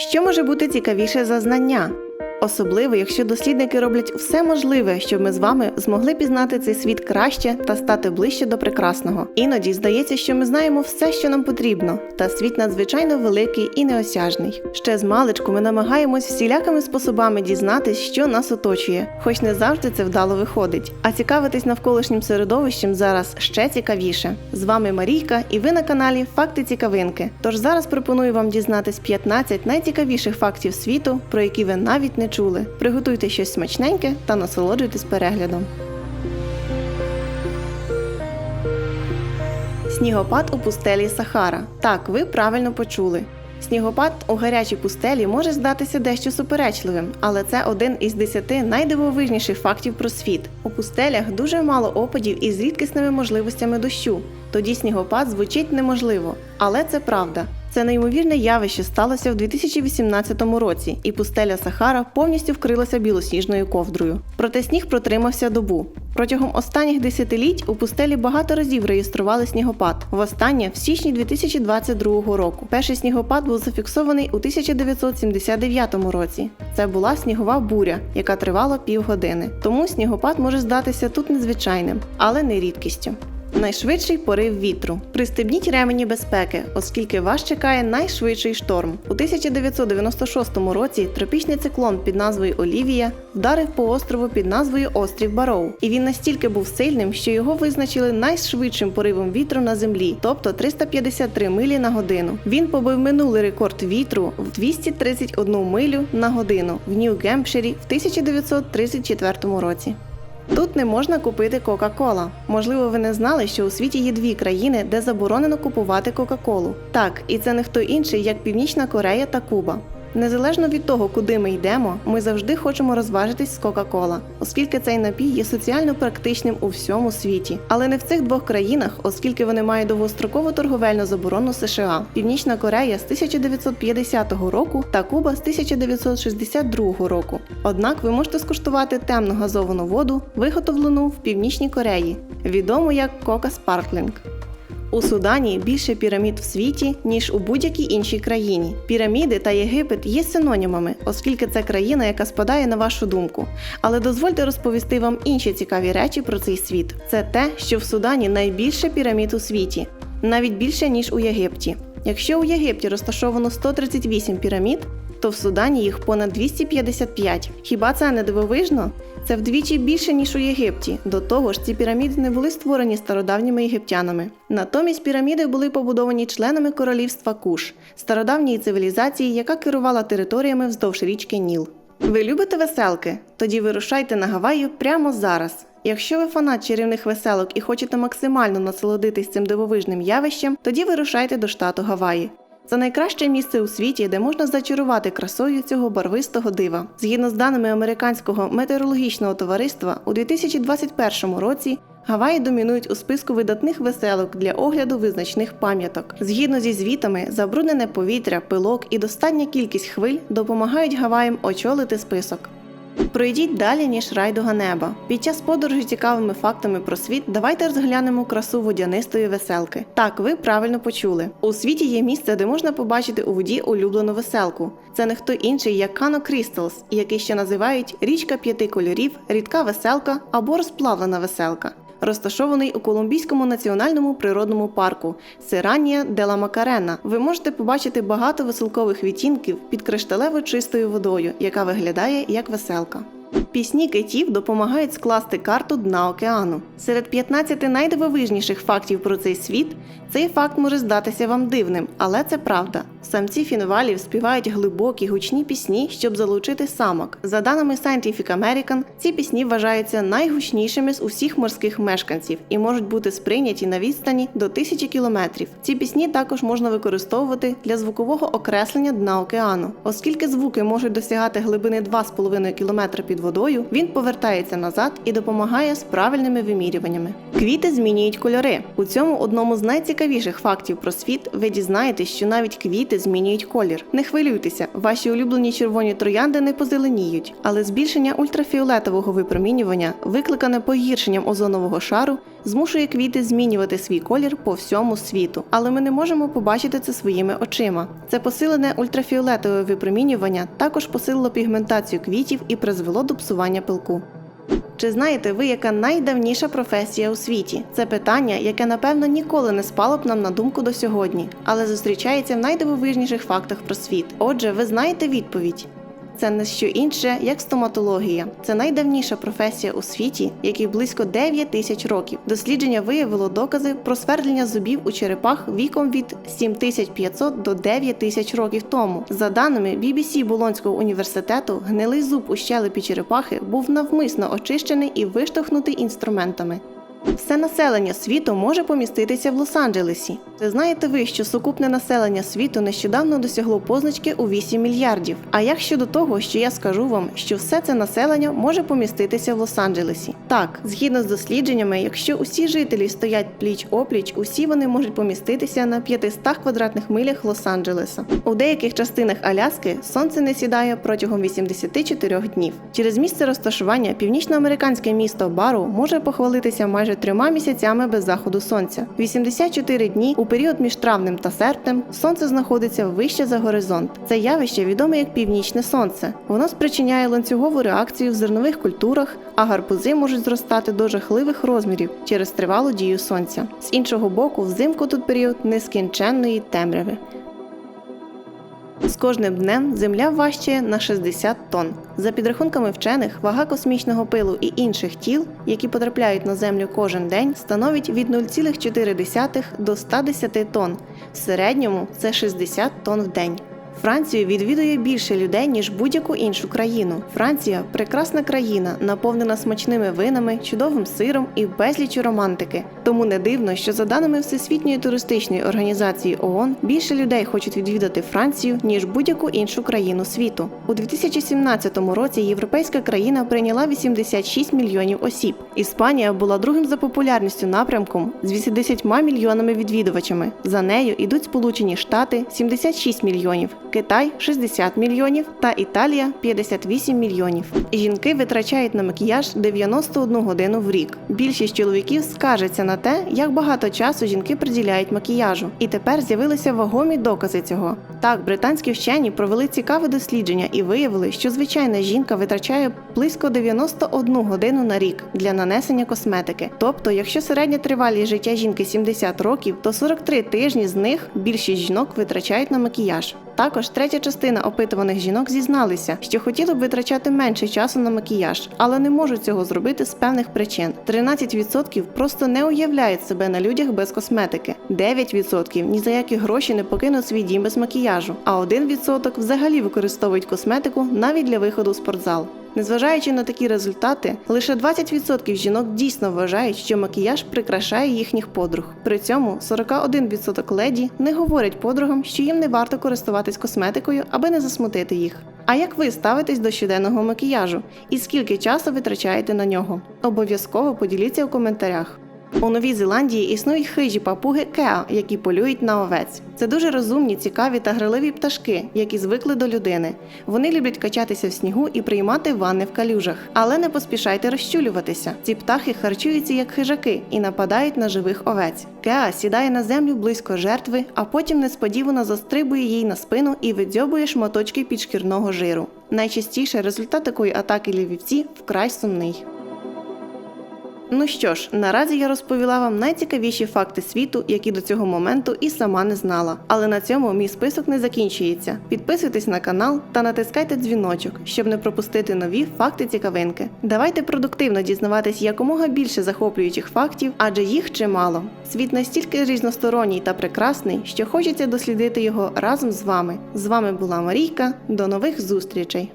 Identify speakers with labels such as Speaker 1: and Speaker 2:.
Speaker 1: Що може бути цікавіше за знання? Особливо, якщо дослідники роблять все можливе, щоб ми з вами змогли пізнати цей світ краще та стати ближче до прекрасного. Іноді здається, що ми знаємо все, що нам потрібно, та світ надзвичайно великий і неосяжний. Ще з маличку ми намагаємось всілякими способами дізнатись, що нас оточує, хоч не завжди це вдало виходить. А цікавитись навколишнім середовищем зараз ще цікавіше. З вами Марійка, і ви на каналі Факти Цікавинки. Тож зараз пропоную вам дізнатись 15 найцікавіших фактів світу, про які ви навіть не чули. Приготуйте щось смачненьке та насолоджуйтесь переглядом. Снігопад у пустелі Сахара. Так, ви правильно почули. Снігопад у гарячій пустелі може здатися дещо суперечливим, але це один із десяти найдивовижніших фактів про світ. У пустелях дуже мало опадів із рідкісними можливостями дощу. Тоді снігопад звучить неможливо, але це правда. Це неймовірне явище сталося в 2018 році, і пустеля Сахара повністю вкрилася білосніжною ковдрою. Проте сніг протримався добу. Протягом останніх десятиліть у пустелі багато разів реєстрували снігопад. Востаннє в січні 2022 року. Перший снігопад був зафіксований у 1979 році. Це була снігова буря, яка тривала півгодини. Тому снігопад може здатися тут незвичайним, але не рідкістю. Найшвидший порив вітру. Пристебніть ремені безпеки, оскільки вас чекає найшвидший шторм. У 1996 році тропічний циклон під назвою Олівія вдарив по острову під назвою Острів Бароу. І він настільки був сильним, що його визначили найшвидшим поривом вітру на землі, тобто 353 милі на годину. Він побив минулий рекорд вітру в 231 милю на годину в Нью-Гемпширі в 1934 році. Тут не можна купити Кока-Кола. Можливо, ви не знали, що у світі є дві країни, де заборонено купувати Кока-Колу. Так, і це не хто інший, як Північна Корея та Куба. Незалежно від того, куди ми йдемо, ми завжди хочемо розважитись з Кока-Кола, оскільки цей напій є соціально практичним у всьому світі. Але не в цих двох країнах, оскільки вони мають довгострокову торговельну заборону США. Північна Корея з 1950 року та Куба з 1962 року. Однак ви можете скуштувати темну газовану воду, виготовлену в Північній Кореї, відому як Coca Sparkling. У Судані більше пірамід в світі, ніж у будь-якій іншій країні. Піраміди та Єгипет є синонімами, оскільки це країна, яка спадає на вашу думку. Але дозвольте розповісти вам інші цікаві речі про цей світ. Це те, що в Судані найбільше пірамід у світі, навіть більше ніж у Єгипті. Якщо у Єгипті розташовано 138 пірамід, то в Судані їх понад 255. Хіба це не дивовижно? Це вдвічі більше, ніж у Єгипті. До того ж, ці піраміди не були створені стародавніми єгиптянами. Натомість піраміди були побудовані членами королівства Куш, стародавньої цивілізації, яка керувала територіями вздовж річки Ніл. Ви любите веселки? Тоді вирушайте на Гавайю прямо зараз. Якщо ви фанат чарівних веселок і хочете максимально насолодитись цим дивовижним явищем, тоді вирушайте до штату Гаваї. Це найкраще місце у світі, де можна зачарувати красою цього барвистого дива. Згідно з даними американського метеорологічного товариства, у 2021 році Гаваї домінують у списку видатних веселок для огляду визначних пам'яток. Згідно зі звітами, забруднене повітря, пилок і достатня кількість хвиль допомагають Гаваям очолити список. Пройдіть далі, ніж райдуга неба. Під час подорожі цікавими фактами про світ давайте розглянемо красу водянистої веселки. Так, ви правильно почули. У світі є місце, де можна побачити у воді улюблену веселку. Це не хто інший, як Кано Крісталс, який ще називають річка п'яти кольорів, рідка веселка або розплавлена веселка. Розташований у Колумбійському національному природному парку Сиранія Дела Макарена. Ви можете побачити багато веселкових відтінків під кришталево чистою водою, яка виглядає як веселка. Пісні китів допомагають скласти карту дна океану. Серед 15 найдивовижніших фактів про цей світ цей факт може здатися вам дивним, але це правда. Самці фінвалів співають глибокі гучні пісні, щоб залучити самок. За даними Scientific American, ці пісні вважаються найгучнішими з усіх морських мешканців і можуть бути сприйняті на відстані до тисячі кілометрів. Ці пісні також можна використовувати для звукового окреслення дна океану, оскільки звуки можуть досягати глибини 2,5 км під водою, він повертається назад і допомагає з правильними вимірюваннями. Квіти змінюють кольори. У цьому одному з найцікавіших фактів про світ ви дізнаєтесь, що навіть квіти змінюють колір. Не хвилюйтеся, ваші улюблені червоні троянди не позеленіють, але збільшення ультрафіолетового випромінювання, викликане погіршенням озонового шару, змушує квіти змінювати свій колір по всьому світу. Але ми не можемо побачити це своїми очима. Це посилене ультрафіолетове випромінювання також посилило пігментацію квітів і призвело до псування пилку. Чи знаєте ви, яка найдавніша професія у світі? Це питання, яке напевно ніколи не спало б нам на думку до сьогодні, але зустрічається в найдивовижніших фактах про світ. Отже, ви знаєте відповідь. Це не що інше, як стоматологія. Це найдавніша професія у світі, якій близько 9 тисяч років. Дослідження виявило докази про свердлення зубів у черепах віком від 7500 до 9000 років тому. За даними BBC Болонського університету, гнилий зуб у щелепі черепахи був навмисно очищений і виштовхнутий інструментами. Все населення світу може поміститися в Лос-Анджелесі. Чи знаєте ви, що сукупне населення світу нещодавно досягло позначки у 8 мільярдів? А як щодо того, що я скажу вам, що все це населення може поміститися в Лос-Анджелесі? Так, згідно з дослідженнями, якщо усі жителі стоять пліч опліч, усі вони можуть поміститися на 500 квадратних милях Лос-Анджелеса. У деяких частинах Аляски сонце не сідає протягом 84 днів. Через місце розташування північноамериканське місто Бару може похвалитися майже трьома місяцями без заходу сонця. 84 дні у період між травнем та серпнем сонце знаходиться вище за горизонт. Це явище відоме як північне сонце. Воно спричиняє ланцюгову реакцію в зернових культурах, а гарбузи можуть зростати до жахливих розмірів через тривалу дію сонця. З іншого боку, взимку тут період нескінченної темряви. З кожним днем земля важчає на 60 тонн. За підрахунками вчених, вага космічного пилу і інших тіл, які потрапляють на землю кожен день, становить від 0,4 до 110 тонн. В середньому це 60 тонн в день. Францію відвідує більше людей, ніж будь-яку іншу країну. Франція прекрасна країна, наповнена смачними винами, чудовим сиром і безліччю романтики. Тому не дивно, що за даними Всесвітньої туристичної організації ООН, більше людей хочуть відвідати Францію, ніж будь-яку іншу країну світу. У 2017 році європейська країна прийняла 86 мільйонів осіб. Іспанія була другим за популярністю напрямком з 80 мільйонами відвідувачами. За нею йдуть Сполучені Штати 76 мільйонів. Китай 60 мільйонів та Італія 58 мільйонів. Жінки витрачають на макіяж 91 годину в рік. Більшість чоловіків скаржаться на те, як багато часу жінки приділяють макіяжу, і тепер з'явилися вагомі докази цього. Так, британські вчені провели цікаве дослідження і виявили, що звичайна жінка витрачає близько 91 годину на рік для нанесення косметики. Тобто, якщо середня тривалість життя жінки 70 років, то 43 тижні з них більшість жінок витрачають на макіяж. Також третя частина опитуваних жінок зізналися, що хотіли б витрачати менше часу на макіяж, але не можуть цього зробити з певних причин. 13% просто не уявляють себе на людях без косметики, 9% ні за які гроші не покинуть свій дім без макіяжу, а 1% взагалі використовують косметику навіть для виходу в спортзал. Незважаючи на такі результати, лише 20% жінок дійсно вважають, що макіяж прикрашає їхніх подруг. При цьому 41% леді не говорять подругам, що їм не варто користуватись косметикою, аби не засмутити їх. А як ви ставитесь до щоденного макіяжу і скільки часу витрачаєте на нього? Обов'язково поділіться у коментарях. У Новій Зеландії існують хижі папуги Кеа, які полюють на овець. Це дуже розумні, цікаві та граливі пташки, які звикли до людини. Вони люблять качатися в снігу і приймати ванни в калюжах. Але не поспішайте розчулюватися. Ці птахи харчуються як хижаки і нападають на живих овець. Кеа сідає на землю близько жертви, а потім несподівано застрибує їй на спину і видзьобує шматочки підшкірного жиру. Найчастіше результат такої атаки лівівці вкрай сумний. Ну що ж, наразі я розповіла вам найцікавіші факти світу, які до цього моменту і сама не знала. Але на цьому мій список не закінчується. Підписуйтесь на канал та натискайте дзвіночок, щоб не пропустити нові факти цікавинки. Давайте продуктивно дізнаватись якомога більше захоплюючих фактів, адже їх чимало. Світ настільки різносторонній та прекрасний, що хочеться дослідити його разом з вами. З вами була Марійка. До нових зустрічей!